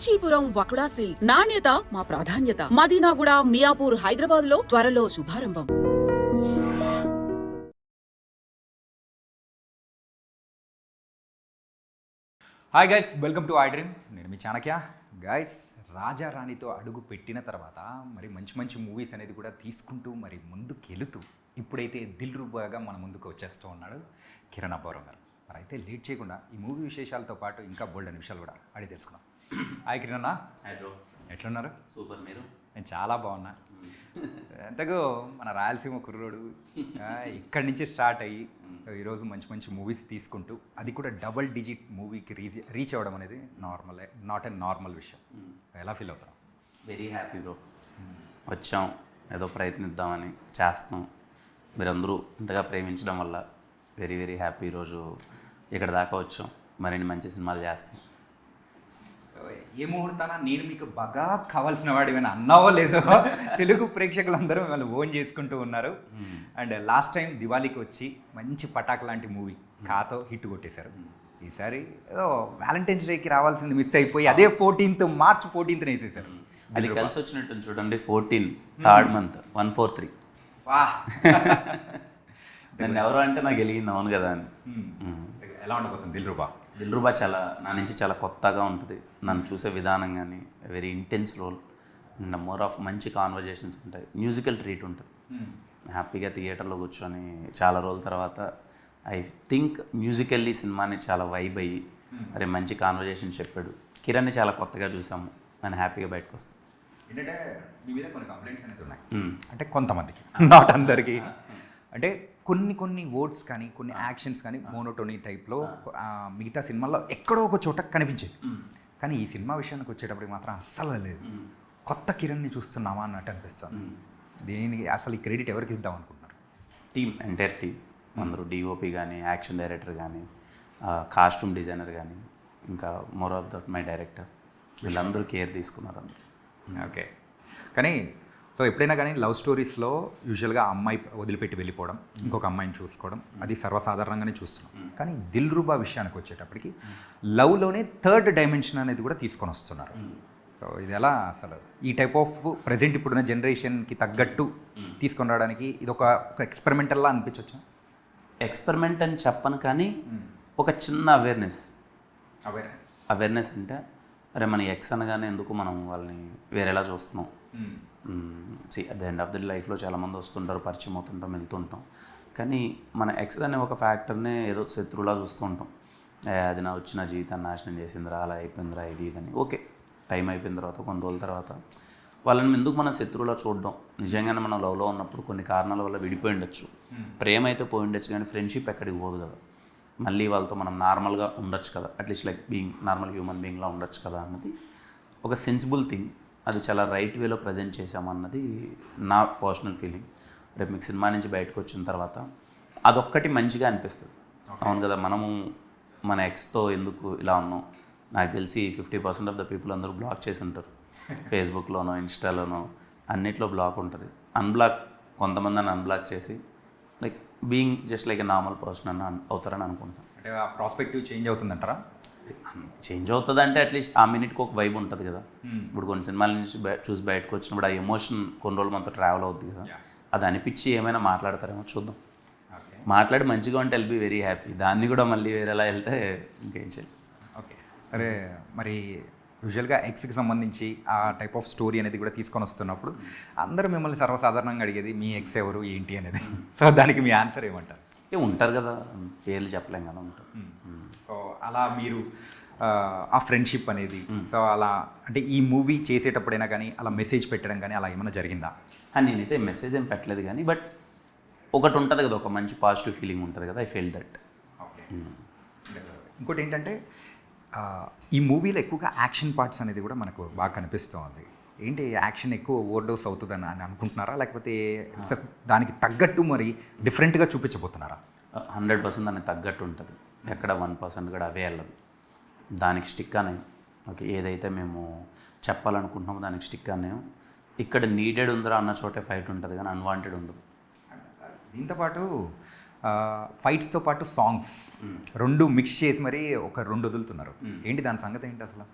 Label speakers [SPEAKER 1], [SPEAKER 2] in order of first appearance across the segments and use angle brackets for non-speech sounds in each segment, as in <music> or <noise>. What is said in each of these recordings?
[SPEAKER 1] Kanchipuram వకుడా silk నాణ్యత మా ప్రాధాన్యత. మదీనాగుడ మియాపూర్ హైదరాబాద్లో త్వరలో శుభారంభం.
[SPEAKER 2] Hi guys welcome to I dream నేను మీ చాణక్య. గైస్ రాజా రాణితో అడుగు పెట్టిన తర్వాత మరి మంచి మంచి మూవీస్ అనేది కూడా తీసుకుంటూ మరి ముందుకెళుతూ ఇప్పుడైతే దిల్ రూపాగా మన ముందుకు వచ్చేస్తూ ఉన్నాడు కిరణ్ అబ్బవరం గారు. మరి అయితే లేట్ చేయకుండా ఈ మూవీ విశేషాలతో పాటు ఇంకా బోల్డ్ అనే విషయాలు కూడా అడిగి తెలుసుకున్నాం హాయ్ కిరణ్
[SPEAKER 3] హాయ్ బ్రో.
[SPEAKER 2] ఎట్లున్నారు?
[SPEAKER 3] సూపర్ మీరు?
[SPEAKER 2] నేను చాలా బాగున్నా. ఎంతగో మన రాయలసీమ కుర్రోడు ఇక్కడి నుంచి స్టార్ట్ అయ్యి ఈరోజు మంచి మంచి మూవీస్ తీసుకుంటూ అది కూడా డబల్ డిజిట్ మూవీకి రీచ్ రీచ్ అవ్వడం అనేది నార్మల్ నాట్ ఎ నార్మల్ విషయం. ఎలా ఫీల్ అవుతాం
[SPEAKER 3] వెరీ హ్యాపీ బ్రో వచ్చాం ఏదో ప్రయత్నిద్దామని చేస్తున్నాం. మీరందరూ ఇంతగా ప్రేమించడం వల్ల వెరీ వెరీ హ్యాపీ ఈరోజు ఇక్కడ దాకా వచ్చాం. మరిన్ని మంచి సినిమాలు చేస్తాం.
[SPEAKER 2] ఏ ముహూర్తాన నేను మీకు బాగా కావాల్సిన వాడు ఏమైనా అన్నావో లేదో <laughs> తెలుగు ప్రేక్షకులందరూ మిమ్మల్ని ఓన్ చేసుకుంటూ ఉన్నారు. అండ్ లాస్ట్ టైం దివాళీకి వచ్చి మంచి పటాక్ లాంటి మూవీ కాతో హిట్ కొట్టేశారు. ఈసారి ఏదో వ్యాలంటైన్స్ డేకి రావాల్సింది మిస్ అయిపోయి అదే ఫోర్టీన్త్ మార్చ్ ఫోర్టీన్త్ వేసేసారు
[SPEAKER 3] అది కలిసి వచ్చినట్టు చూడండి fourteen third month one four three
[SPEAKER 2] వా
[SPEAKER 3] నన్ను ఎవరు అంటే నాకు వెలిగింది అవును కదా అని.
[SPEAKER 2] ఎలా ఉండబోతుంది దిల్ రూబా
[SPEAKER 3] దిల్రుబా చాలా నా నుంచి చాలా కొత్తగా ఉంటుంది. నన్ను చూసే విధానం కానీ very intense role and more of మంచి కాన్వర్జేషన్స్ ఉంటాయి. మ్యూజికల్ ట్రీట్ ఉంటుంది. హ్యాపీగా థియేటర్లో కూర్చొని చాలా రోజుల తర్వాత ఐ థింక్ మ్యూజికల్లీ సినిమాని చాలా వైబ్ అయ్యి అరే మంచి కాన్వర్జేషన్ చెప్పాడు. కిరణ్ని చాలా కొత్తగా చూసాము. నేను హ్యాపీగా బయటకు వస్తాను
[SPEAKER 2] ఏంటంటే మీ మీద కొన్ని కంప్లైంట్స్ అనేది ఉన్నాయి.
[SPEAKER 3] మ్మ్.
[SPEAKER 2] అంటే కొంతమందికి నాట్ <laughs> అందరికి. అంటే కొన్ని కొన్ని వర్డ్స్ కానీ కొన్ని యాక్షన్స్ కానీ మోనోటోనీ టైప్లో మిగతా సినిమాల్లో ఎక్కడో ఒక చోట కనిపించేది. కానీ ఈ సినిమా విషయానికి వచ్చేటప్పటికి మాత్రం అస్సలు లేదు. కొత్త కిరణ్ని చూస్తున్నామా అన్నట్టు అనిపిస్తుంది. దీనికి అసలు ఈ క్రెడిట్ ఎవరికి ఇద్దాం అనుకుంటున్నారు?
[SPEAKER 3] Team entire team. అందరూ డిఓపి కానీ యాక్షన్ డైరెక్టర్ కానీ కాస్ట్యూమ్ డిజైనర్ కానీ ఇంకా more of that my director. వీళ్ళందరూ కేర్ తీసుకున్నారు అందరూ
[SPEAKER 2] ఓకే. కానీ సో ఎప్పుడైనా కానీ లవ్ స్టోరీస్లో యూజువల్గా అమ్మాయి వదిలిపెట్టి వెళ్ళిపోవడం ఇంకొక అమ్మాయిని చూసుకోవడం అది సర్వసాధారణంగానే చూస్తున్నాం. కానీ దిల్ రూబా విషయానికి వచ్చేటప్పటికి లవ్లోనే థర్డ్ డైమెన్షన్ అనేది కూడా తీసుకొని వస్తున్నారు. సో ఇది ఎలా అసలు? ఈ టైప్ ఆఫ్ ప్రజెంట్ ఇప్పుడున్న జనరేషన్కి తగ్గట్టు తీసుకొని రావడానికి ఇది ఒక ఎక్స్పెరిమెంటల్లా అనిపించవచ్చు
[SPEAKER 3] ఎక్స్పెరిమెంట్ అని చెప్పను కానీ ఒక చిన్న అవేర్నెస్.
[SPEAKER 2] అవేర్నెస్
[SPEAKER 3] అవేర్నెస్ అంటే అరే మన ఎక్స్ అనగానే ఎందుకు మనం వాళ్ళని వేరేలా చూస్తున్నాం? See at the end of the లైఫ్లో చాలామంది వస్తుంటారు పరిచయం అవుతుంటాం వెళ్తుంటాం. కానీ మన ఎక్స్ అనే ఒక ఫ్యాక్టర్నే ఏదో శత్రువులా చూస్తూ ఉంటాం. ఏ, అది నా వచ్చిన జీవితాన్ని నాశనం చేసిందిరా అలా అయిపోయిందిరా ఇది ఇదని. ఓకే టైం అయిపోయిన తర్వాత కొన్ని రోజుల తర్వాత వాళ్ళని ఎందుకు మనం శత్రువులా చూడడం? నిజంగానే మనం లవ్లో ఉన్నప్పుడు కొన్ని కారణాల వల్ల విడిపోయి ఉండొచ్చు. ప్రేమ అయితే పోయి ఉండొచ్చు కానీ ఫ్రెండ్షిప్ ఎక్కడికి పోదు కదా. మళ్ళీ వాళ్ళతో మనం నార్మల్గా ఉండొచ్చు కదా. At least like being normal human బీయింగ్లా ఉండొచ్చు కదా అన్నది ఒక సెన్సిబుల్ థింగ్ అది చాలా రైట్ వేలో ప్రజెంట్ చేసామన్నది నా పర్సనల్ ఫీలింగ్ రేపు మీకు సినిమా నుంచి బయటకు వచ్చిన తర్వాత అదొక్కటి మంచిగా అనిపిస్తుంది. అవును కదా మనము మన ఎక్స్తో ఎందుకు ఇలా ఉన్నాం? నాకు తెలిసి fifty percent of the people అందరూ బ్లాక్ చేసి ఉంటారు. <laughs> ఫేస్బుక్లోనో ఇన్స్టాలోనో అన్నిట్లో బ్లాక్ ఉంటుంది. అన్బ్లాక్ కొంతమందిని అన్బ్లాక్ చేసి like being just like a normal person అని అవుతారని అనుకుంటాను
[SPEAKER 2] అంటే ఆ ప్రాస్పెక్టివ్ చేంజ్ అవుతుందంటారా?
[SPEAKER 3] చేంజ్ అవుతుంది అంటే అట్లీస్ట్ ఆ మినిట్కి ఒక వైబ్ ఉంటుంది కదా. ఇప్పుడు కొన్ని సినిమాల నుంచి చూసి బయటకు వచ్చినప్పుడు ఆ ఎమోషన్ కొన్ని రోజులు మనతో ట్రావెల్ అవుతుంది కదా. అది అనిపించి ఏమైనా మాట్లాడతారేమో చూద్దాం. మాట్లాడి మంచిగా ఉంటే ఎల్ బి వెరీ హ్యాపీ దాన్ని కూడా మళ్ళీ వేరేలా వెళ్తే ఇంకేం చేయాలి?
[SPEAKER 2] ఓకే. సరే మరి యూజువల్గా ఎక్స్కి సంబంధించి ఆ టైప్ ఆఫ్ స్టోరీ అనేది కూడా తీసుకొని వస్తున్నప్పుడు అందరూ మిమ్మల్ని సర్వసాధారణంగా అడిగేది మీ ఎక్స్ ఎవరు? ఏంటి? అనేది. <laughs> సో దానికి మీ ఆన్సర్ ఏమంటారు?
[SPEAKER 3] ఏ ఉంటారు కదా. పేర్లు చెప్పలేం కదా ఉంటారు.
[SPEAKER 2] సో అలా మీరు ఆ, ఫ్రెండ్షిప్ అనేది సో అలా అంటే ఈ మూవీ చేసేటప్పుడైనా కానీ అలా మెసేజ్ పెట్టడం కానీ అలా ఏమైనా జరిగిందా?
[SPEAKER 3] అని నేనైతే మెసేజ్ ఏం పెట్టలేదు కానీ బట్ ఒకటి ఉంటుంది కదా ఒక మంచి పాజిటివ్ ఫీలింగ్ ఉంటుంది కదా ఐ ఫీల్ దట్
[SPEAKER 2] ఓకే. ఇంకోటి ఏంటంటే ఈ మూవీలో ఎక్కువగా యాక్షన్ పార్ట్స్ అనేది కూడా మనకు బాగా కనిపిస్తుంది. ఏంటి యాక్షన్ ఎక్కువ ఓవర్ డోస్ అవుతుందని అని అనుకుంటున్నారా? లేకపోతే దానికి తగ్గట్టు మరి డిఫరెంట్గా చూపించబోతున్నారా?
[SPEAKER 3] హండ్రెడ్ పర్సెంట్ దానికి తగ్గట్టు ఉంటుంది. ఎక్కడ వన్ పర్సెంట్ కూడా అవే వెళ్ళదు. దానికి స్టిక్ అనే ఓకే ఏదైతే మేము చెప్పాలనుకుంటున్నామో దానికి స్టిక్ అనే ఇక్కడ నీడెడ్ ఉందిరా అన్న చోటే ఫైట్ ఉంటుంది కానీ అన్వాంటెడ్ ఉండదు.
[SPEAKER 2] దీంతో పాటు ఫైట్స్తో పాటు సాంగ్స్ రెండు మిక్స్ చేసి మరి ఒక రెండు వదులుతున్నారు. ఏంటి దాని సంగతి ఏంటి అసలు?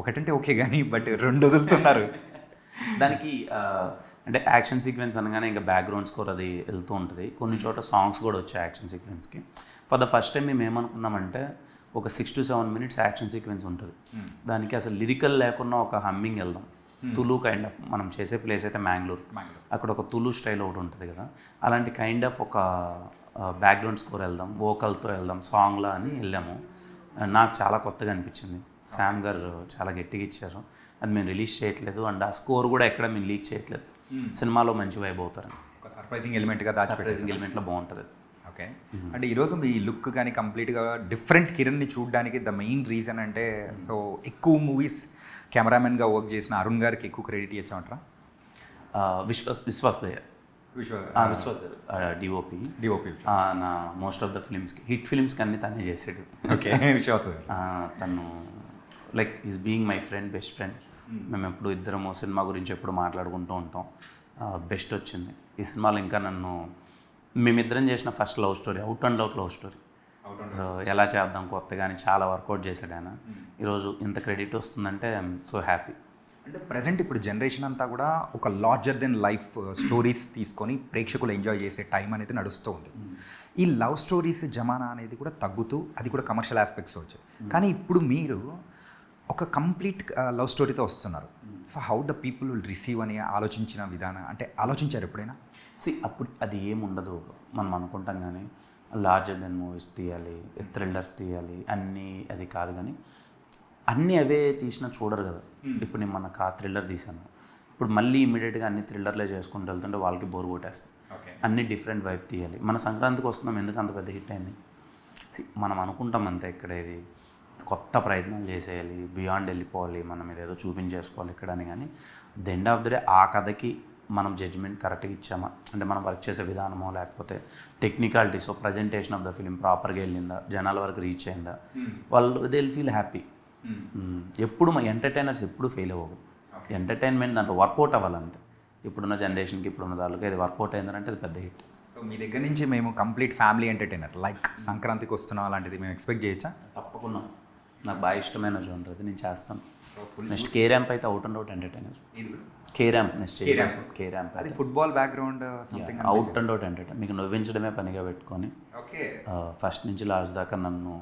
[SPEAKER 2] ఒకటంటే ఓకే కానీ బట్ రెండు వదులుతున్నారు. <laughs>
[SPEAKER 3] దానికి అంటే యాక్షన్ సీక్వెన్స్ అనగానే ఇంకా బ్యాక్గ్రౌండ్ స్కోర్ అది వెళ్తూ ఉంటుంది. కొన్ని చోట్ల సాంగ్స్ కూడా వచ్చాయి యాక్షన్ సీక్వెన్స్కి ఫర్ ద ఫస్ట్ టైం మేము ఏమనుకున్నామంటే ఒక six to seven minutes action sequence ఉంటుంది. దానికి అసలు లిరికల్ లేకుండా ఒక హమ్మింగ్ వెళ్దాం. తులు కైండ్ ఆఫ్ మనం చేసే ప్లేస్ అయితే మ్యాంగ్లూర్ అక్కడ ఒక తులు స్టైల్ ఒకటి ఉంటుంది కదా. అలాంటి కైండ్ ఆఫ్ ఒక బ్యాక్గ్రౌండ్ స్కోర్ వెళ్దాం వోకల్తో వెళ్దాం సాంగ్లా అని వెళ్ళాము. నాకు చాలా కొత్తగా అనిపించింది. శామ్ గారు చాలా గట్టిగా ఇచ్చారు. అది మేము రిలీజ్ చేయట్లేదు అండ్ ఆ స్కోర్ కూడా ఎక్కడ మేము లీక్ చేయట్లేదు. సినిమాలో మంచి వైబ్ అవుతారని.
[SPEAKER 2] ఒక సర్ప్రైజింగ్ ఎలిమెంట్గా దాచిపెట్టారు.
[SPEAKER 3] సర్ప్రైజింగ్ ఎలిమెంట్లో బాగుంటుంది అది.
[SPEAKER 2] ఓకే. అంటే ఈరోజు మీ లుక్ కానీ కంప్లీట్గా డిఫరెంట్ కిరణ్ని చూడడానికి ద మెయిన్ రీజన్ అంటే సో ఎక్కువ మూవీస్ కెమెరామెన్గా వర్క్ చేసిన అరుణ్ గారికి ఎక్కువ క్రెడిట్ ఇచ్చామంటారా?
[SPEAKER 3] విశ్వాస్ విశ్వాస్ భయ్య. విశ్వాస్ డిఓపి
[SPEAKER 2] డిఓపి
[SPEAKER 3] నా మోస్ట్ ఆఫ్ ద ఫిల్మ్స్కి హిట్ ఫిల్మ్స్కి అన్ని తనే చేసాడు.
[SPEAKER 2] ఓకే <laughs> విశ్వాస్
[SPEAKER 3] తను like is being my friend best friend మేము ఎప్పుడు ఇద్దరము సినిమా గురించి ఎప్పుడు మాట్లాడుకుంటూ ఉంటాం. బెస్ట్ వచ్చింది. ఈ సినిమాలో ఇంకా నన్ను మేమిద్దరం చేసిన first love story out and out love story so ఎలా చేద్దాం కొత్తగా అని చాలా వర్కౌట్ చేశాడు ఆయన. ఈరోజు ఇంత క్రెడిట్ వస్తుందంటే ఐఎమ్ సో హ్యాపీ
[SPEAKER 2] అంటే ప్రజెంట్ ఇప్పుడు జనరేషన్ అంతా కూడా ఒక లార్జర్ దెన్ లైఫ్ స్టోరీస్ తీసుకొని ప్రేక్షకులు ఎంజాయ్ చేసే టైం అనేది నడుస్తూ ఉంది. ఈ లవ్ స్టోరీస్ జమానా అనేది కూడా తగ్గుతూ అది కూడా కమర్షియల్ ఆస్పెక్ట్స్ వచ్చాయి కానీ ఇప్పుడు మీరు ఒక కంప్లీట్ లవ్ స్టోరీతో వస్తున్నారు. So how the people will receive అని ఆలోచించిన విధానం అంటే ఆలోచించారు ఎప్పుడైనా?
[SPEAKER 3] సి అప్పుడు అది ఏం ఉండదు. మనం అనుకుంటాం కానీ లార్జర్ దెన్ మూవీస్ తీయాలి థ్రిల్లర్స్ తీయాలి అన్నీ అది కాదు కానీ అన్నీ అవే తీసినా చూడరు కదా. ఇప్పుడు నేను మన కా థ్రిల్లర్ తీశాను. ఇప్పుడు మళ్ళీ ఇమీడియట్గా అన్ని థ్రిల్లర్లే చేసుకుంటూ వెళ్తుంటే వాళ్ళకి బోర్ కొట్టేస్తుంది.
[SPEAKER 2] ఓకే.
[SPEAKER 3] అన్ని డిఫరెంట్ వైపు తీయాలి. మన సంక్రాంతికి వస్తున్నాం ఎందుకు అంత పెద్ద హిట్ అయింది? మనం అనుకుంటాం అంతే ఇక్కడ ఇది కొత్త ప్రయత్నాలు చేసేయాలి బియాండ్ వెళ్ళిపోవాలి మనం ఇదేదో చూపించేసుకోవాలి ఇక్కడ అని కానీ the end of the day ఆ కథకి మనం జడ్జ్మెంట్ కరెక్ట్గా ఇచ్చామా? అంటే మనం వర్క్ చేసే విధానమో లేకపోతే technicalities presentation of the film ప్రాపర్గా వెళ్ళిందా? జనాల వరకు రీచ్ అయిందా? వాళ్ళు దే ఫీల్ హ్యాపీ. ఎప్పుడు మా ఎంటర్టైనర్స్ ఎప్పుడు ఫెయిల్ అవ్వదు ఎంటర్టైన్మెంట్ దాంట్లో వర్కౌట్ అవ్వాలంతే. ఇప్పుడున్న జనరేషన్కి ఇప్పుడున్న దానికి అది వర్కౌట్ అయిందంటే అది పెద్ద హిట్
[SPEAKER 2] సో మీ దగ్గర నుంచి మేము కంప్లీట్ ఫ్యామిలీ ఎంటర్టైనర్ లైక్ సంక్రాంతికి వస్తున్నాం అలాంటిది మేము ఎక్స్పెక్ట్ చేయొచ్చా?
[SPEAKER 3] తప్పకుండా. నాకు బాగా ఇష్టమైన జోనర్ అది నేను చేస్తాను. నెక్స్ట్ కే ర్యాంప్ అయితే out and out entertainer K ramp next K ramp
[SPEAKER 2] అది football background something
[SPEAKER 3] out and out entertain మీకు నవ్వించడమే పనిగా పెట్టుకొని
[SPEAKER 2] ఓకే
[SPEAKER 3] ఫస్ట్ నుంచి లాస్ట్ దాకా నన్ను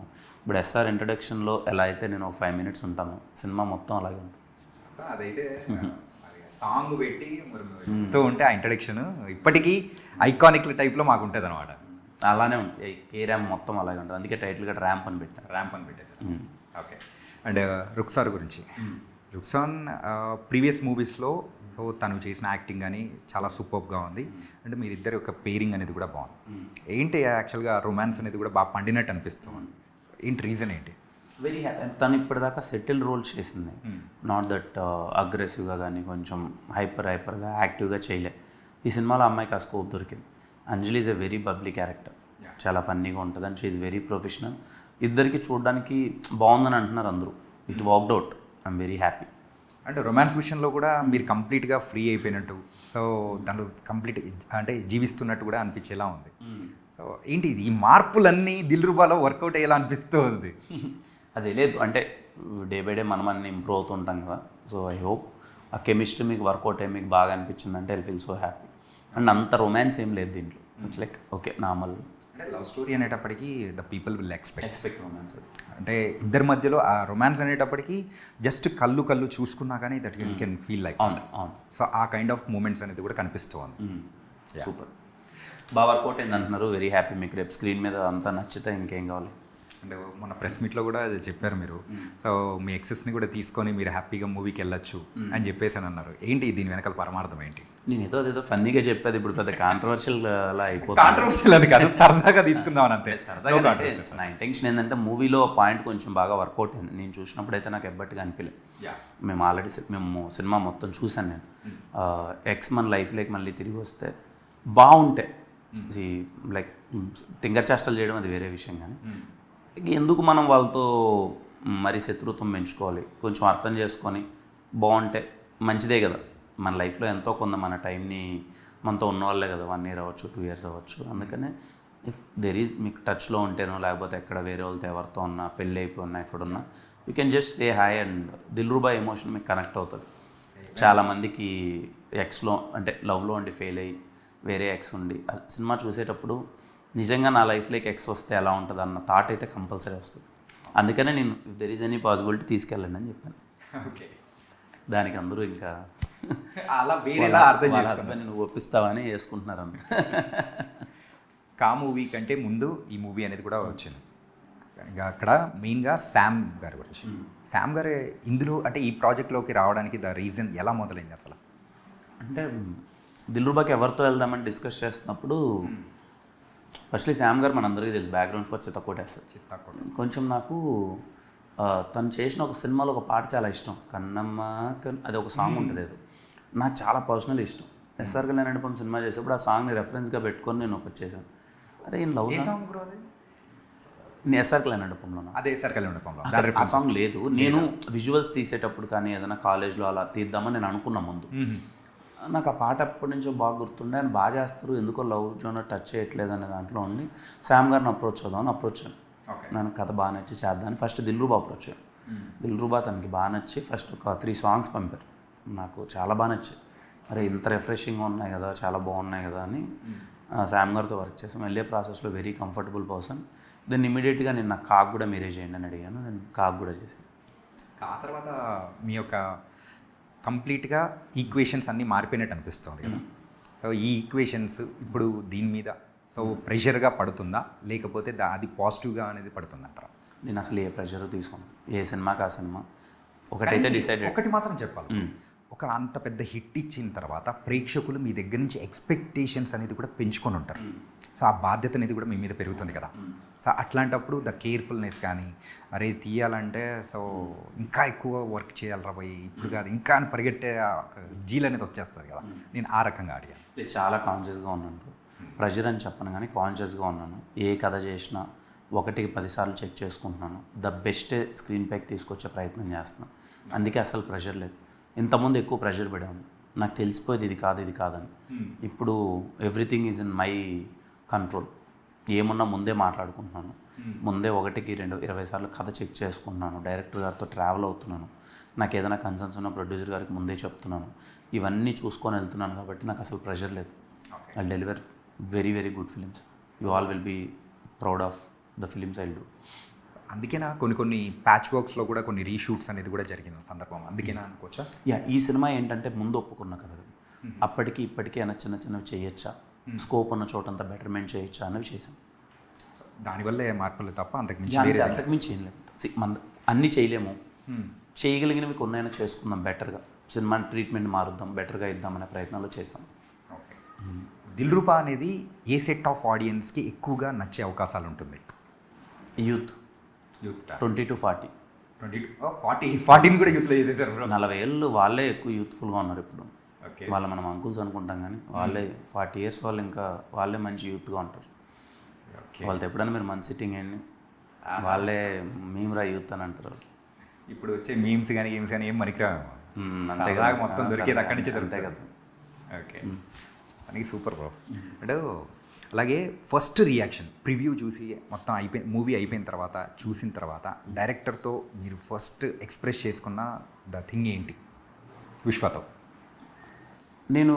[SPEAKER 3] ఇప్పుడు ఎస్ఆర్ ఇంట్రడక్షన్లో ఎలా అయితే నేను ఒక ఫైవ్ మినిట్స్ ఉంటాను సినిమా మొత్తం అలాగే ఉంటుంది.
[SPEAKER 2] అదైతే సాంగ్ పెట్టి ఇస్తూ ఉంటే ఆ ఇంట్రడక్షన్ ఇప్పటికీ ఐకానిక్ టైప్లో మాకు ఉంటుంది అనమాట
[SPEAKER 3] అలానే ఉంటుంది. కే ర్యాంప్ మొత్తం అలాగే ఉంటుంది. అందుకే టైటిల్ గట్రా ర్యాంప్ అని పెట్టాను
[SPEAKER 2] ర్యాంప్ అని పెట్టేశారు. ఓకే అండ్ రుక్సార్ గురించి. రుక్సాన్ ప్రీవియస్ మూవీస్లో సో తను చేసిన యాక్టింగ్ కానీ చాలా సూపర్గా ఉంది. అండ్ మీరిద్దరు ఒక పేరింగ్ అనేది కూడా బాగుంది. ఏంటి యాక్చువల్గా రొమాన్స్ అనేది కూడా బాగా పండినట్టు అనిపిస్తుంది. ఏంటి రీజన్ ఏంటి?
[SPEAKER 3] వెరీ హ్యాపీ తను ఇప్పటిదాకా సెటిల్ రోల్స్ చేసింది. నాట్ దట్ అగ్రెసివ్గా కానీ కొంచెం హైపర్ హైపర్గా యాక్టివ్గా చేయలే. ఈ సినిమాలో అమ్మాయికి ఆ స్కోప్ దొరికింది. Anjali is a very bubbly character చాలా ఫన్నీగా ఉంటుంది అండ్ షీఈ్ వెరీ ప్రొఫెషనల్ ఇద్దరికి చూడడానికి బాగుందని అంటున్నారు అందరూ. It worked out I'm very happy
[SPEAKER 2] అంటే రొమాన్స్ విషయంలో కూడా మీరు కంప్లీట్గా ఫ్రీ అయిపోయినట్టు. సో దాంట్లో కంప్లీట్ అంటే జీవిస్తున్నట్టు కూడా అనిపించేలా ఉంది. సో ఏంటి ఈ మార్పులన్నీ దిల్ రూబాలో వర్కౌట్ అయ్యేలా అనిపిస్తూ ఉంది. <laughs>
[SPEAKER 3] అది లేదు. అంటే డే బై డే మనం అన్ని ఇంప్రూవ్ అవుతుంటాం కదా. సో ఐ హోప్ ఆ కెమిస్ట్రీ మీకు వర్కౌట్ అయ్యి మీకు బాగా అనిపించిందంటే I feel so happy. And అంత రొమాన్స్ ఏం లేదు దీంట్లో. ఇట్స్ లైక్ ఓకే నార్మల్
[SPEAKER 2] అంటే లవ్ స్టోరీ అనేటప్పటికీ the people will expect.
[SPEAKER 3] Expect romance
[SPEAKER 2] అంటే ఇద్దరి మధ్యలో ఆ రొమాన్స్ అనేటప్పటికీ జస్ట్ కళ్ళు కళ్ళు చూసుకున్నా కానీ that you can feel like
[SPEAKER 3] అవును అవును.
[SPEAKER 2] సో ఆ కైండ్ ఆఫ్ మూమెంట్స్ అనేది కూడా కనిపిస్తూ ఉంది.
[SPEAKER 3] సూపర్ బాగా వర్కౌట్ అయింది అంటున్నారు వెరీ హ్యాపీ మీకు రేపు స్క్రీన్ మీద అంతా నచ్చితే ఇంకేం కావాలి?
[SPEAKER 2] అంటే మన ప్రెస్ మీట్లో కూడా అది చెప్పారు మీరు. సో మీ ఎక్సెస్ని కూడా తీసుకొని మీరు హ్యాపీగా మూవీకి వెళ్ళొచ్చు అని చెప్పేసి అని అన్నారు. ఏంటి దీని వెనకాల పరమార్థం ఏంటి?
[SPEAKER 3] నేను ఏదో ఏదో ఫన్నీగా చెప్పేది ఇప్పుడు పెద్ద కాంట్రవర్షియల్ అలా అయిపోతుంది.
[SPEAKER 2] కాంట్రవర్షియల్ అని కాదు సరదాగా తీసుకుందాం అని అంతే.
[SPEAKER 3] సరదాగా అంటే నా ఇంటెన్షన్ ఏంటంటే మూవీలో పాయింట్ కొంచెం బాగా వర్కౌట్ అయింది. నేను చూసినప్పుడు అయితే నాకు ఎబ్బట్టుగా అనిపించలేదు. మేము ఆల్రెడీ మేము సినిమా మొత్తం చూశాను నేను. ఎక్స్ మన లైఫ్లోకి మళ్ళీ తిరిగి వస్తే బాగుంటాయి లైక్ తింగర్ చేష్టలు చేయడం అది వేరే విషయం కానీ ఎందుకు మనం వాళ్ళతో మరి శత్రుత్వం పెంచుకోవాలి? కొంచెం అర్థం చేసుకొని బాగుంటే మంచిదే కదా. మన లైఫ్లో ఎంతో కొంత మన టైంని మనతో ఉన్న వాళ్ళే కదా. వన్ ఇయర్ అవ్వచ్చు టూ ఇయర్స్ అవ్వచ్చు. అందుకనే ఇఫ్ దెర్ ఈజ్ మీకు టచ్లో ఉంటేనో లేకపోతే ఎక్కడ వేరే వాళ్ళతో ఎవరితో ఉన్నా పెళ్ళి అయిపోయి ఉన్నా ఎక్కడున్నా you can just say hi and Dilruba emotion మీకు కనెక్ట్ అవుతుంది. చాలామందికి ఎక్స్లో అంటే లవ్లో ఉండి ఫెయిల్ అయ్యి వేరే ఎక్స్ ఉండి. సినిమా చూసేటప్పుడు నిజంగా నా లైఫ్లోకి ఎక్స్ వస్తే ఎలా ఉంటుంది అన్న థాట్ అయితే కంపల్సరీ వస్తుంది. అందుకనే నేను దెర్ ఈజ్ ఎనీ పాసిబిలిటీ తీసుకెళ్ళండి అని చెప్పాను.
[SPEAKER 2] ఓకే.
[SPEAKER 3] దానికి అందరూ ఇంకా
[SPEAKER 2] అలా వేరేలా అర్థం
[SPEAKER 3] హస్బెండ్ నువ్వు ఒప్పిస్తావని వేసుకుంటున్నారు అంత. <laughs>
[SPEAKER 2] కా మూవీ కంటే ముందు ఈ మూవీ అనేది కూడా వచ్చింది. ఇంకా అక్కడ మెయిన్గా శామ్ గారి గురించి. శామ్ గారు ఇందులో అంటే ఈ ప్రాజెక్ట్లోకి రావడానికి ద రీజన్ ఎలా మొదలైంది అసలు?
[SPEAKER 3] అంటే దిల్రుబాకి ఎవరితో వెళ్దామని డిస్కస్ చేస్తున్నప్పుడు ఫస్ట్లీ శామ్ గారు మనందరికీ తెలుసు బ్యాక్గ్రౌండ్ స్కోర్ చిత్త కొట్టేస్తారు కొంచెం నాకు తను చేసిన ఒక సినిమాలో ఒక పాట చాలా ఇష్టం. కన్నమ్మ కన్ అది ఒక సాంగ్ ఉంటుంది అది. నాకు చాలా పర్సనల్ ఇష్టం. ఎస్ఆర్ కళ్యాణ్ నడిపం సినిమా చేసేప్పుడు ఆ సాంగ్ని రెఫరెన్స్గా పెట్టుకొని నేను ఒకటి చేశాను. అరే ఈయన లవ్
[SPEAKER 2] ఏ
[SPEAKER 3] సాంగ్? నేను ఎస్ఆర్ కళ్యాణ్ నడిపంలో
[SPEAKER 2] అదే సార్ కళ్యాణ పంలో
[SPEAKER 3] ఆ సాంగ్ లేదు. నేను విజువల్స్ తీసేటప్పుడు కానీ ఏదైనా కాలేజ్లో అలా తీద్దామని నేను అనుకున్నా ముందు. నాకు ఆ పాట ఎప్పటి నుంచో బాగా గుర్తుండే. ఆయన బాగా చేస్తారు. ఎందుకో లవ్ జోన్ టచ్ చేయట్లేదు అనే దాంట్లో ఉండి శామ్ గారిని అప్రోచ్ అవుదామని అప్రోచ్ అయ్యాను.
[SPEAKER 2] ఓకే.
[SPEAKER 3] నేను కథ బాగా నచ్చి చేద్దామని ఫస్ట్ దిల్రూబా అప్రోచ్ అయ్యాను. దిల్రూబా తనకి బాగా నచ్చి ఫస్ట్ ఒక త్రీ సాంగ్స్ పంపారు. నాకు చాలా బాగా నచ్చాయి. అరే ఇంత రిఫ్రెషింగ్గా ఉన్నాయి కదా చాలా బాగున్నాయి కదా అని శామ్ గారితో వర్క్ చేసాం వెళ్ళే ప్రాసెస్లో వెరీ కంఫర్టబుల్ పర్సన్. దెన్ ఇమీడియట్గా నేను నాకు కాక్ కూడా మీరే చేయండి అని అడిగాను. నేను కాక్ కూడా చేశాను.
[SPEAKER 2] ఆ తర్వాత మీ యొక్క కంప్లీట్గా ఈక్వేషన్స్ అన్నీ మారిపోయినట్టు అనిపిస్తుంది కదా. సో ఈ ఈక్వేషన్స్ ఇప్పుడు దీని మీద సో ప్రెషర్గా పడుతుందా? లేకపోతే దా అది పాజిటివ్గా అనేది పడుతుందంటారా?
[SPEAKER 3] నేను అసలు ఏ ప్రెషర్ తీసుకోను. ఏ సినిమాకి ఆ సినిమా? ఒకటైతే
[SPEAKER 2] కానీ
[SPEAKER 3] డిసైడెడ్.
[SPEAKER 2] ఒకటి మాత్రం చెప్పాలి. ఒక అంత పెద్ద హిట్ ఇచ్చిన తర్వాత ప్రేక్షకులు మీ దగ్గర నుంచి ఎక్స్పెక్టేషన్స్ అనేది కూడా పెంచుకొని ఉంటారు. సో ఆ బాధ్యత అనేది కూడా మీ మీద పెరుగుతుంది కదా. సో అట్లాంటప్పుడు ద కేర్ఫుల్నెస్ కానీ అరే తీయాలంటే సో ఇంకా ఎక్కువ వర్క్ చేయాలి రాబోయి ఇప్పుడు కాదు ఇంకా పరిగెట్టే జీల్ అనేది వచ్చేస్తుంది కదా. నేను ఆ రకంగా అడిగాను
[SPEAKER 3] నేను చాలా కాన్షియస్గా ఉన్నాను ప్రెషర్ అని చెప్పను కానీ కాన్షియస్గా ఉన్నాను. ఏ కథ చేసినా ఒకటికి పదిసార్లు చెక్ చేసుకుంటున్నాను. ద బెస్ట్ స్క్రీన్ ప్యాక్ తీసుకొచ్చే ప్రయత్నం చేస్తున్నాను అందుకే అసలు ప్రెషర్ లేదు. ఇంతకుముందు ఎక్కువ ప్రెషర్ పడాను నాకు తెలిసిపోయేది ఇది కాదు ఇది కాదని. ఇప్పుడు everything is in my control. ఏమున్నా ముందే మాట్లాడుకుంటున్నాను. ముందే ఒకటికి రెండు ఇరవై సార్లు కథ చెక్ చేసుకుంటున్నాను. డైరెక్టర్ గారితో ట్రావెల్ అవుతున్నాను. నాకు ఏదైనా కన్సర్న్స్ ఉన్న ప్రొడ్యూసర్ గారికి ముందే చెప్తున్నాను. ఇవన్నీ చూసుకొని వెళ్తున్నాను కాబట్టి నాకు అసలు ప్రెషర్ లేదు. I deliver very very good films. You all will be proud of the films I do.
[SPEAKER 2] అందుకేనా? కొన్ని కొన్ని ప్యాచ్ వర్క్స్లో కూడా కొన్ని రీషూట్స్ అనేది కూడా జరిగిన సందర్భం. అందుకేనా అనుకోవచ్చా?
[SPEAKER 3] యా ఈ సినిమా ఏంటంటే ముందు ఒప్పుకున్న కదా అప్పటికి ఇప్పటికీ అయినా చిన్న చిన్నవి చేయొచ్చా? స్కోప్ ఉన్న చోటంతా బెటర్మెంట్ చేయొచ్చా అన్నవి చేసాం
[SPEAKER 2] దానివల్లే మార్పులు తప్ప అంతకు మించి
[SPEAKER 3] యా, అంతే,
[SPEAKER 2] వేరే
[SPEAKER 3] అంతకుమించి ఏం లేదు. మన అన్నీ చేయలేము. చేయగలిగినవి కొన్నైనా చేసుకుందాం బెటర్గా. సినిమా ట్రీట్మెంట్ మారుద్దాం బెటర్గా ఇద్దామనే ప్రయత్నాలు చేసాం
[SPEAKER 2] ఓకే. దిల్రూపా అనేది ఏ సెట్ ఆఫ్ ఆడియన్స్కి ఎక్కువగా నచ్చే అవకాశాలు ఉంటుంది?
[SPEAKER 3] Youth.
[SPEAKER 2] Youth
[SPEAKER 3] twenty to forty.
[SPEAKER 2] Twenty forty ఫార్టీని కూడా యూత్లో చేసేసారు బ్రో.
[SPEAKER 3] నలభై ఏళ్ళు వాళ్ళే ఎక్కువ యూత్ఫుల్గా ఉన్నారు ఇప్పుడు.
[SPEAKER 2] ఓకే.
[SPEAKER 3] వాళ్ళ మనం అంకుల్స్ అనుకుంటాం కానీ వాళ్ళే ఫార్టీ ఇయర్స్ వాళ్ళు ఇంకా వాళ్ళే మంచి యూత్గా ఉంటారు.
[SPEAKER 2] ఓకే.
[SPEAKER 3] వాళ్ళతో ఎప్పుడైనా మీరు మంచి సిట్టింగ్ అండి వాళ్ళే మేము రా యూత్ అని అంటారు
[SPEAKER 2] ఇప్పుడు వచ్చే మీమ్స్ కానీ గేమ్స్ కానీ ఏం మనికిరా
[SPEAKER 3] మ్మ్, అంతే కదా.
[SPEAKER 2] మొత్తం దొరికేది. అక్కడి నుంచే దొరుకుతాయి
[SPEAKER 3] కదా.
[SPEAKER 2] ఓకే. మనకి సూపర్ బ్రో. అంటే అలాగే ఫస్ట్ రియాక్షన్ ప్రివ్యూ చూసి మొత్తం అయిపోయి మూవీ అయిపోయిన తర్వాత చూసిన తర్వాత డైరెక్టర్తో మీరు ఫస్ట్ ఎక్స్ప్రెస్ చేసుకున్న ద థింగ్ ఏంటి? విశ్వతో.
[SPEAKER 3] నేను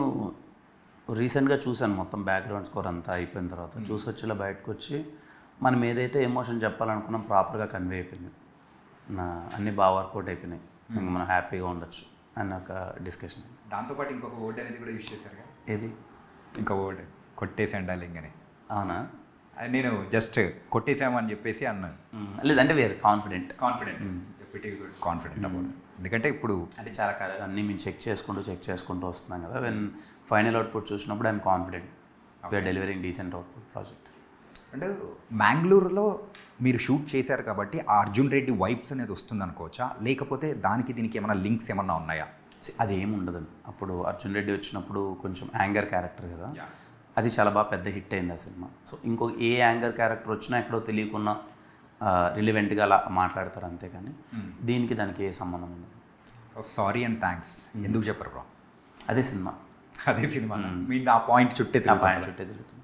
[SPEAKER 3] రీసెంట్గా చూశాను మొత్తం బ్యాక్గ్రౌండ్ స్కోర్ అంతా అయిపోయిన తర్వాత. చూసి వచ్చేలా బయటకు వచ్చి మనం ఏదైతే ఎమోషన్ చెప్పాలనుకున్నాం ప్రాపర్గా కన్వే అయిపోయింది. నా అన్నీ బాగా వర్కౌట్ అయిపోయినాయి. ఇంకా మనం హ్యాపీగా ఉండొచ్చు అని ఒక డిస్కషన్.
[SPEAKER 2] దాంతోపాటు ఇంకొక వర్డ్ అనేది కూడా యూజ్ చేశారు కదా
[SPEAKER 3] ఏది?
[SPEAKER 2] ఇంకో వర్డ్. కొట్టేసాం
[SPEAKER 3] అవునా?
[SPEAKER 2] నేను జస్ట్ కొట్టేసామని చెప్పేసి అన్నాను.
[SPEAKER 3] లేదంటే వేరు కాన్ఫిడెంట్
[SPEAKER 2] కాన్ఫిడెంట్ కాన్ఫిడెంట్ అబౌట్ ఎందుకంటే ఇప్పుడు
[SPEAKER 3] అంటే చాలా కరెక్ట్ అన్నీ మేము చెక్ చేసుకుంటూ చెక్ చేసుకుంటూ వస్తున్నాం కదా. వెన్ ఫైనల్ అవుట్పుట్ చూసినప్పుడు I'm confident we're delivering decent output project
[SPEAKER 2] అంటే మ్యాంగ్లూరులో మీరు షూట్ చేశారు కాబట్టి ఆ అర్జున్ రెడ్డి వైబ్స్ అనేది వస్తుంది అనుకోవచ్చా? లేకపోతే దానికి దీనికి ఏమైనా లింక్స్ ఏమన్నా ఉన్నాయా?
[SPEAKER 3] అది ఏమి ఉండదు. అప్పుడు అర్జున్ రెడ్డి వచ్చినప్పుడు కొంచెం యాంగర్ క్యారెక్టర్ కదా. అది చాలా బాగా పెద్ద హిట్ అయింది ఆ సినిమా. సో ఇంకో ఏ యాంగర్ క్యారెక్టర్ వచ్చినా ఎక్కడో తెలియకున్నా రిలివెంట్గా అలా మాట్లాడతారు అంతేగాని దీనికి దానికి ఏ సంబంధం ఉండదు.
[SPEAKER 2] సో సారీ అండ్ థ్యాంక్స్ ఎందుకు చెప్పరు బ్రో
[SPEAKER 3] అదే సినిమా.
[SPEAKER 2] అదే సినిమా. మీ ఆ పాయింట్ చుట్టే
[SPEAKER 3] పాయింట్ చుట్టే తిరుగుతుంది.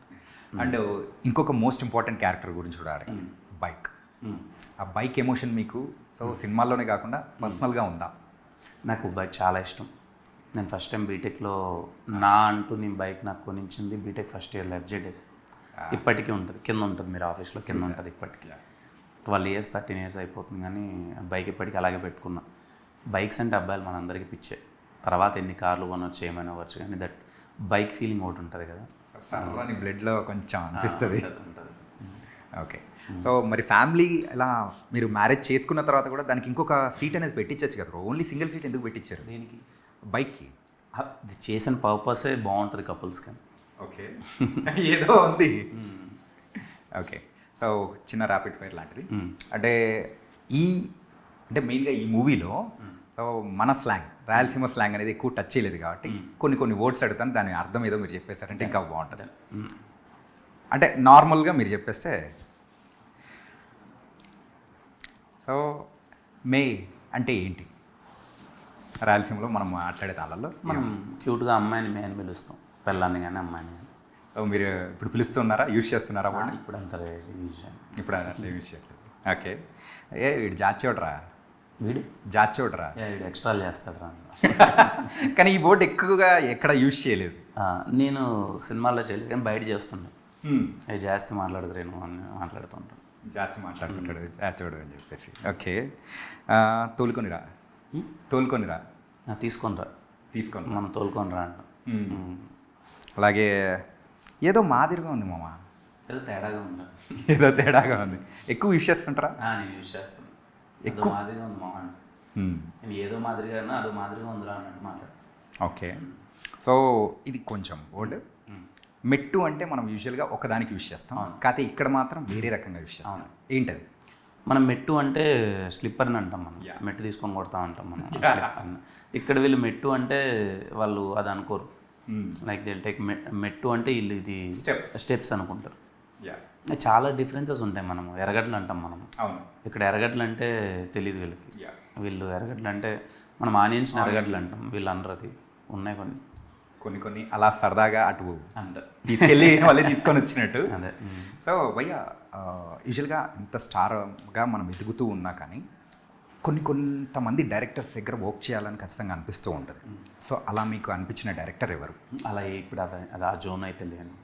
[SPEAKER 2] అండ్ ఇంకొక మోస్ట్ ఇంపార్టెంట్ క్యారెక్టర్ గురించి కూడా అడగాలి. బైక్ ఆ బైక్ ఎమోషన్ మీకు సో సినిమాల్లోనే కాకుండా పర్సనల్గా ఉందా?
[SPEAKER 3] నాకు బైక్ చాలా ఇష్టం. నేను ఫస్ట్ టైం బీటెక్లో నా అంటూ నేను బైక్ నాకు కొనించింది బీటెక్ ఫస్ట్ ఇయర్లో ఎఫ్జెడ్ఎస్ ఇప్పటికీ ఉంటుంది. కింద ఉంటుంది. మీరు ఆఫీస్లో కింద ఉంటుంది ఇప్పటికీ. ట్వెల్వ్ ఇయర్స్ థర్టీన్ ఇయర్స్ అయిపోతుంది కానీ బైక్ ఇప్పటికీ అలాగే పెట్టుకున్నా. బైక్స్ అంటే అబ్బాయిలు మనందరికీ పిచ్చే. తర్వాత ఎన్ని కార్లు కొనవచ్చు ఏమైనా అవ్వచ్చు కానీ దట్ బైక్ ఫీలింగ్ ఒకటి ఉంటుంది కదా.
[SPEAKER 2] బ్లడ్లో కొంచెం అనిపిస్తుంది. ఓకే సో మరి ఫ్యామిలీ ఇలా మీరు మ్యారేజ్ చేసుకున్న తర్వాత కూడా దానికి ఇంకొక సీట్ అనేది పెట్టించచ్చు కదా. ఓన్లీ సింగిల్ సీట్ ఎందుకు పెట్టించారు?
[SPEAKER 3] దేనికి?
[SPEAKER 2] బైక్కి.
[SPEAKER 3] అది చేసిన పర్పసే బాగుంటుంది కపుల్స్ కానీ.
[SPEAKER 2] ఓకే. <laughs> ఏదో ఉంది. ఓకే. సో చిన్న ర్యాపిడ్ ఫైర్ లాంటిది. అంటే ఈ అంటే మెయిన్గా ఈ మూవీలో సో మన స్లాంగ్ రాయలసీమ స్లాంగ్ అనేది ఎక్కువ టచ్ చేయలేదు కాబట్టి కొన్ని కొన్ని వర్డ్స్ అడుగుతాను దాని అర్థం ఏదో మీరు చెప్పేశారంటే ఇంకా బాగుంటుంది. అంటే నార్మల్గా మీరు చెప్పేస్తే సో మే అంటే ఏంటి? రాయలసీమలో మనం మాట్లాడే తాళల్లో
[SPEAKER 3] మనం క్యూట్గా అమ్మాయిని మే అని పిలుస్తాం. పిల్లాన్ని కానీ అమ్మాయిని కానీ
[SPEAKER 2] మీరు ఇప్పుడు పిలుస్తున్నారా? యూజ్ చేస్తున్నారా వర్డ్
[SPEAKER 3] ఇప్పుడు అంత యూజ్
[SPEAKER 2] ఇప్పుడు అట్లా యూజ్ చేయట్లేదు. ఓకే. ఏ వీడు జాచోడ్రా
[SPEAKER 3] వీడు?
[SPEAKER 2] జాచోడ్రా
[SPEAKER 3] వీడు ఎక్స్ట్రా చేస్తాడు రా. <laughs>
[SPEAKER 2] కానీ ఈ బోర్డు ఎక్కువగా ఎక్కడ యూజ్ చేయలేదు.
[SPEAKER 3] నేను సినిమాల్లో చేయలేదు కానీ బయట చేస్తున్నాను అవి చేస్తే మాట్లాడదురేను అని మాట్లాడుతుంటాను
[SPEAKER 2] జాస్తి మాట్లాడుతుంటాడు జాచోడు అని చెప్పేసి. ఓకే. తోలుకొనిరా. తోలుకొనిరా.
[SPEAKER 3] తీసుకొని రా
[SPEAKER 2] తీసుకోండి
[SPEAKER 3] మనం తోలుకొని రా.
[SPEAKER 2] అలాగే ఏదో మాదిరిగా ఉంది మామ.
[SPEAKER 3] ఏదో తేడాగా ఉందా.
[SPEAKER 2] ఏదో తేడాగా ఉంది. ఎక్కువ యూజ్ చేస్తుంటారా?
[SPEAKER 3] నేను యూజ్ చేస్తాను.
[SPEAKER 2] ఎక్కువ-
[SPEAKER 3] మాదిరిగా ఉంది మామ. నేను ఏదో మాదిరిగా ఉన్నా అదో మాదిరిగా ఉందిరా అన్నట్టు మాట్లాడతాను.
[SPEAKER 2] ఓకే. సో ఇది కొంచెం వర్డ్ మెట్టు అంటే మనం యూజువల్గా ఒకదానికి యూజ్ చేస్తాం. కాకపోతే ఇక్కడ మాత్రం వేరే రకంగా యూజ్ చేస్తాం. ఏంటది?
[SPEAKER 3] మనం మెట్టు అంటే స్లిప్పర్ అని అంటాం మనం. మెట్టు తీసుకొని కొడతా అంటాం మనం. ఇక్కడ వీళ్ళు మెట్టు అంటే వాళ్ళు అది అనుకోరు. లైక్ దే టేక్ మెట్టు అంటే వీళ్ళు ఇది. స్టెప్స్ అనుకుంటారు. చాలా డిఫరెన్సెస్ ఉంటాయి మనము. ఎరగడ్లు అంటాం మనం ఇక్కడ ఎరగడ్లు అంటే తెలియదు వీళ్ళకి. వీళ్ళు ఎరగడ్లు అంటే మనం ఆనియన్స్ ఎరగడ్లు అంటాం వీళ్ళు అనరు అది ఉన్నాయి కొన్ని.
[SPEAKER 2] కొన్ని కొన్ని అలా సరదాగా అటు తీసుకెళ్ళి మళ్ళీ తీసుకొని వచ్చినట్టు.
[SPEAKER 3] అదే.
[SPEAKER 2] సో భయ్య యూజువల్గా ఇంత స్టార్గా మనం ఎదుగుతూ ఉన్నా కానీ కొన్ని కొంతమంది డైరెక్టర్స్ దగ్గర వర్క్ చేయాలని ఖచ్చితంగా అనిపిస్తూ ఉంటుంది. సో అలా మీకు అనిపించిన డైరెక్టర్ ఎవరు?
[SPEAKER 3] అలా ఇప్పుడు అది అది ఆ జోన్ అయితే లేను.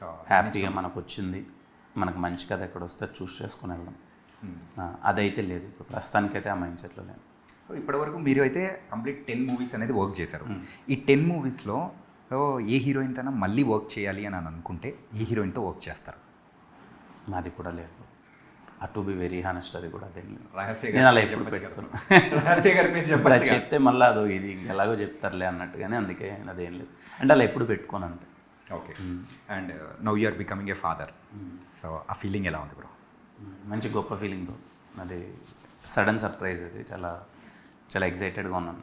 [SPEAKER 2] సో
[SPEAKER 3] హ్యాపీగా మనకు వచ్చింది మనకు మంచి కథ ఎక్కడ వస్తే చూస్ చేసుకుని వెళ్దాం. అదైతే లేదు. ఇప్పుడు ప్రస్తుతానికైతే ఆ మైండ్ సెట్లో లేదు
[SPEAKER 2] సో ఇప్పటివరకు మీరు అయితే కంప్లీట్ టెన్ మూవీస్ అనేది వర్క్ చేశారు. ఈ టెన్ మూవీస్లో సో ఏ హీరోయిన్ తన మళ్ళీ వర్క్ చేయాలి అని అని అనుకుంటే ఏ హీరోయిన్తో వర్క్ చేస్తారు?
[SPEAKER 3] మాది కూడా లేదు. ఆ టు బి వెరీ హానెస్ట్ అది కూడా అదేం నేను అలా ఎప్పుడు
[SPEAKER 2] పేరు చెప్పొచ్చు
[SPEAKER 3] పెట్టుకోను.
[SPEAKER 2] రహస్య గారి పేరు
[SPEAKER 3] ఇప్పుడు అది
[SPEAKER 2] చెప్పచ్చు
[SPEAKER 3] చెప్తే మళ్ళీ అదో ఇది ఎలాగో చెప్తారులే అన్నట్టుగానే అందుకే అదేం లేదు. అంటే అలా ఎప్పుడు పెట్టుకోను అంతే.
[SPEAKER 2] Okay. And now you are becoming a father so ఆ ఫీలింగ్ ఎలా ఉంది బ్రో
[SPEAKER 3] మంచి గొప్ప ఫీలింగ్ అది సడన్ సర్ప్రైజ్ అది. చాలా చాలా ఎగ్జైటెడ్గా ఉన్నాను.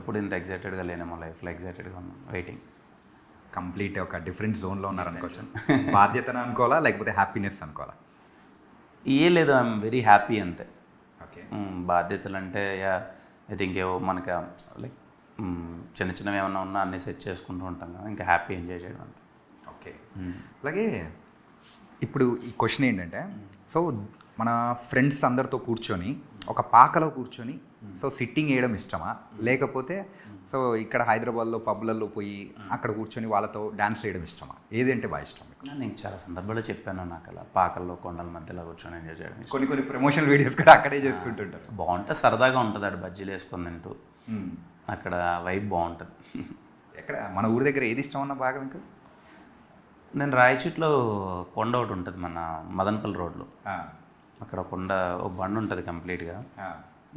[SPEAKER 3] ఎప్పుడు ఇంత ఎగ్జైటెడ్గా లేనేమో లైఫ్లో ఎగ్జైటెడ్గా ఉన్నాను. వెయిటింగ్
[SPEAKER 2] కంప్లీట్ ఒక డిఫరెంట్ జోన్లో ఉన్నారు అనుకోవచ్చు. బాధ్యతను అనుకోవాలా లేకపోతే హ్యాపీనెస్ అనుకోవాలా?
[SPEAKER 3] ఏ లేదు ఐఎమ్ వెరీ హ్యాపీ అంతే.
[SPEAKER 2] ఓకే.
[SPEAKER 3] బాధ్యతలు అంటే యా ఐ థింక్ ఏవో మనకి లైక్ చిన్న చిన్నవి ఏమన్నా ఉన్నా అన్నీ సెట్ చేసుకుంటూ ఉంటాం కదా ఇంకా హ్యాపీ ఎంజాయ్ చేయడం అంతే.
[SPEAKER 2] ఓకే. అలాగే ఇప్పుడు ఈ క్వశ్చన్ ఏంటంటే సో మన ఫ్రెండ్స్ అందరితో కూర్చొని ఒక పాకలో కూర్చొని సో సిట్టింగ్ వేయడం ఇష్టమా? లేకపోతే సో ఇక్కడ హైదరాబాద్లో పబ్లలో పోయి అక్కడ కూర్చొని వాళ్ళతో డ్యాన్స్ వేయడం ఇష్టమా? ఏదంటే బాగా ఇష్టం
[SPEAKER 3] నేను చాలా సందర్భాల్లో చెప్పాను నాకు అలా. పాకల్లో కొండల మధ్యలో కూర్చొని ఎంజాయ్ చేయడం.
[SPEAKER 2] కొన్ని కొన్ని ప్రమోషనల్ వీడియోస్ కూడా అక్కడే చేసుకుంటుంటారు.
[SPEAKER 3] బాగుంటుంది. సరదాగా ఉంటుంది అక్కడ బజ్జీలు వేసుకొని తింటూ. అక్కడ వైబ్ బాగుంటుంది.
[SPEAKER 2] ఎక్కడ? మన ఊరి దగ్గర ఏది ఇష్టం అన్న బాగా మీకు?
[SPEAKER 3] నేను రాయచీట్లో కొండ ఒకటి ఉంటుంది మన మదనపల్లి రోడ్లో. అక్కడ కొండ ఓ బండ ఉంటుంది కంప్లీట్గా.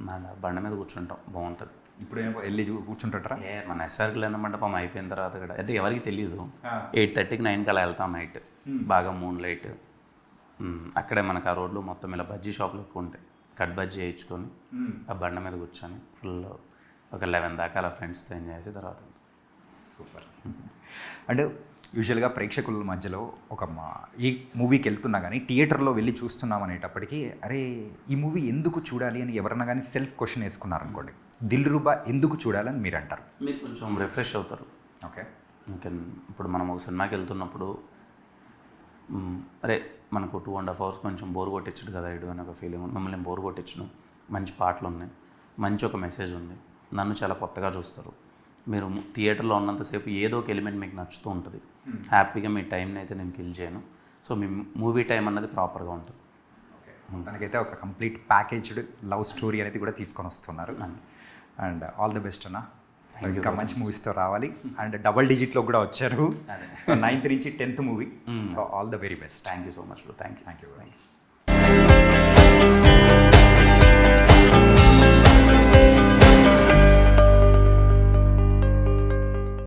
[SPEAKER 2] ఆ.
[SPEAKER 3] నా బండ మీద కూర్చుంటాం. బాగుంటుంది.
[SPEAKER 2] ఇప్పుడు వెళ్ళి
[SPEAKER 3] ఏ మన ఎస్ఆర్కి లేని మండపం అయిపోయిన తర్వాత కూడా అంటే ఎవరికి తెలియదు. ఎయిట్ థర్టీకి నైన్కి అలా వెళ్తాం నైట్. బాగా మూన్ లైట్. అక్కడే మనకు ఆ రోడ్లు మొత్తం ఇలా బజ్జీ షాపులు ఎక్కువ ఉంటాయి. కట్ బజ్జీ వేయించుకొని. ఆ బండ మీద కూర్చొని ఫుల్ ఒక లెవెన్ దాకా అలా ఫ్రెండ్స్తో ఎంజాయ్ చేసి తర్వాత.
[SPEAKER 2] సూపర్. అంటే యూజువల్గా ప్రేక్షకుల మధ్యలో ఒక మా ఈ మూవీకి వెళ్తున్నా కానీ థియేటర్లో వెళ్ళి చూస్తున్నాం అనేటప్పటికీ అరే ఈ మూవీ ఎందుకు చూడాలి అని ఎవరన్నా కానీ సెల్ఫ్ క్వశ్చన్ వేసుకున్నారనుకోండి. దిల్ రూబా ఎందుకు చూడాలని మీరు అంటారు
[SPEAKER 3] మీరు కొంచెం రిఫ్రెష్ అవుతారు.
[SPEAKER 2] ఓకే.
[SPEAKER 3] ఇంకా ఇప్పుడు మనం ఒక సినిమాకి వెళ్తున్నప్పుడు అరే మనకు టూ అండ్ హాఫ్ అవర్స్ కొంచెం బోర్ కొట్టించడు కదా ఇడు అని ఒక ఫీలింగ్ ఉంది. మిమ్మల్ని బోర్ కొట్టించను మంచి పాటలు ఉన్నాయి మంచి ఒక మెసేజ్ ఉంది. నన్ను చాలా కొత్తగా చూస్తారు. మీరు థియేటర్లో ఉన్నంతసేపు ఏదో ఒక ఎలిమెంట్ మీకు నచ్చుతూ ఉంటుంది. హ్యాపీగా మీ టైంని అయితే నేను కిల్ చేయను. సో మీ మూవీ టైం అన్నది ప్రాపర్గా ఉంటుంది.
[SPEAKER 2] తనకైతే ఒక కంప్లీట్ ప్యాకేజ్డ్ లవ్ స్టోరీ అనేది కూడా తీసుకొని వస్తున్నారు. అండ్ ఆల్ ది బెస్ట్ అన్న. ఇంకా మంచి మూవీస్తో రావాలి. అండ్ డబల్ డిజిట్లో కూడా వచ్చారు. నైన్త్ నుంచి tenth movie. So all the very best.
[SPEAKER 3] Thank you so much thank you
[SPEAKER 2] thank you